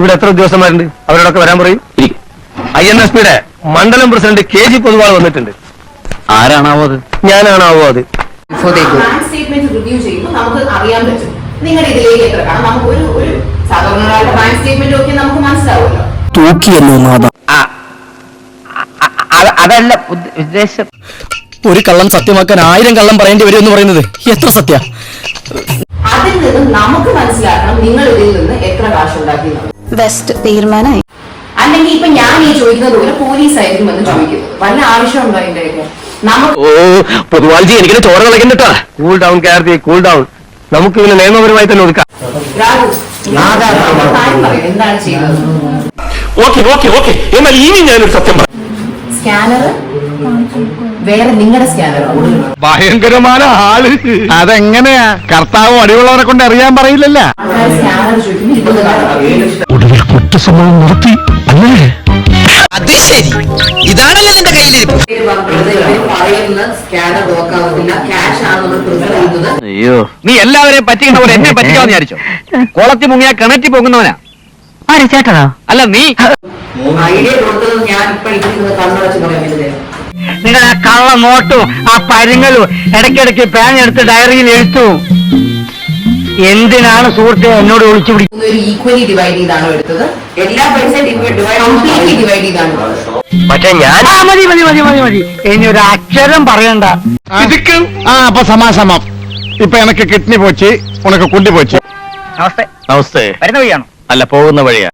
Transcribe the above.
ഇവിടെ എത്ര ഉദ്യോഗസ്ഥന്മാരുണ്ട്? അവരോടൊക്കെ വരാൻ പറയും. ഐ എൻ എസ് പിയുടെ മണ്ഡലം പ്രസിഡന്റ് കെ ജി പൊതുവാൾ വന്നിട്ടുണ്ട്. ആരാണാവോ അത്? ഞാനാണാവോ അത്? സ്റ്റേറ്റ്മെന്റ് റിവ്യൂ ചെയ്യുമ്പോൾ നമുക്ക് അറിയാൻ പറ്റും. നിങ്ങളുടെ ഇതിലേക്ക് എത്ര? കാണാം നമുക്ക് ഒരു ഒരു സാധാരണ ഒരാളുടെ ബാങ്ക് സ്റ്റേറ്റ്മെന്റ് ഒക്കെ നമുക്ക് മനസ്സിലാവുമല്ലോ. അതല്ല ഉദ്ദ- ഉദ്ദേശം. ഒരു കള്ളം സത്യമാക്കാൻ ആയിരം കള്ളം പറയേണ്ടി വരും എന്ന് പറയുന്നത് എത്ര സത്യ? അതിൽ നിന്നും നമുക്ക് മനസ്സിലാക്കണം നിങ്ങൾ ഇതിൽ നിന്ന് എത്ര കാശ് ഉണ്ടാക്കി. ബെസ്റ്റ് തീരുമാനമായി. അല്ലെങ്കിൽ ഇപ്പൊ ഞാൻ ഈ ചോദിക്കുന്നത് പോലെ പോലീസ് ആയിരിക്കും എന്ന് ചോദിക്കുന്നത് വല്ല ആവശ്യമുണ്ടോ ഉണ്ടോ എന്റെ ഓ പൊതുവാൾജി എനിക്ക് ചോര കളയുന്നുട്ടാ cool down Karthi cool down നമുക്ക് ഇതിന് നിയമപരമായി തന്നെ ഒതുക്കാം. എന്താണ് ചെയ്യുന്നത്? Okay okay okay. എന്നാൽ ഇനി ഞാനൊരു സത്യം പറയാം സ്കാനർ? വേറെ നിങ്ങളുടെ സ്കാനർ ഭയങ്കരമായ ആൾ. അതെങ്ങനെയാ? കർത്താവ് അടിയുള്ളവരെ കൊണ്ട് അറിയാൻ പറയില്ലല്ലോ. സ്കാനർ കുറ്റസമ്മതം നടത്തി. അല്ലേ? അത് ശരി. ഇതാണല്ലോ നിന്റെ കയ്യിലിരിപ്പ്. അയ്യോ. നീ എല്ലാവരെയും പറ്റിക്കുന്ന പോലെ എന്നെ പറ്റിക്കാന്ന് വിചാരിച്ചോ? കുളത്തി മുങ്ങിയാ കിണറ്റി ആര് ചേട്ടനാ? അല്ല നീ. നിങ്ങൾ ആ കള്ള നോട്ടും ആ പരുങ്ങലും ഇടയ്ക്കിടയ്ക്ക് പേന എടുത്ത് ഡയറിയിൽ എഴുത്തും. എന്തിനാണ് സുഹൃത്തെ എന്നോട് വിളിച്ചു പിടിക്കുന്നത് ഈക്വലി ഡിവൈഡ് ചെയ്താണ് എടുത്തത്? എല്ലാ പൈസയും കംപ്ലീറ്റ്ലി ഡിവൈഡ് ചെയ്താണ്? പക്ഷെ ഞാൻ ആ മതി മതി മതി മതി മതി. ഇനി ഒരു അക്ഷരം പറയണ്ട. ആ അപ്പൊ സമാസമം. ഇപ്പൊ എനക്ക് കിഡ്നി പോച്ച് ഉനക്ക് കുണ്ടി പോച്ച്. നമസ്തേ. നമസ്തേ. വരുന്ന വഴിയാണോ? അല്ല പോകുന്ന വഴിയാ.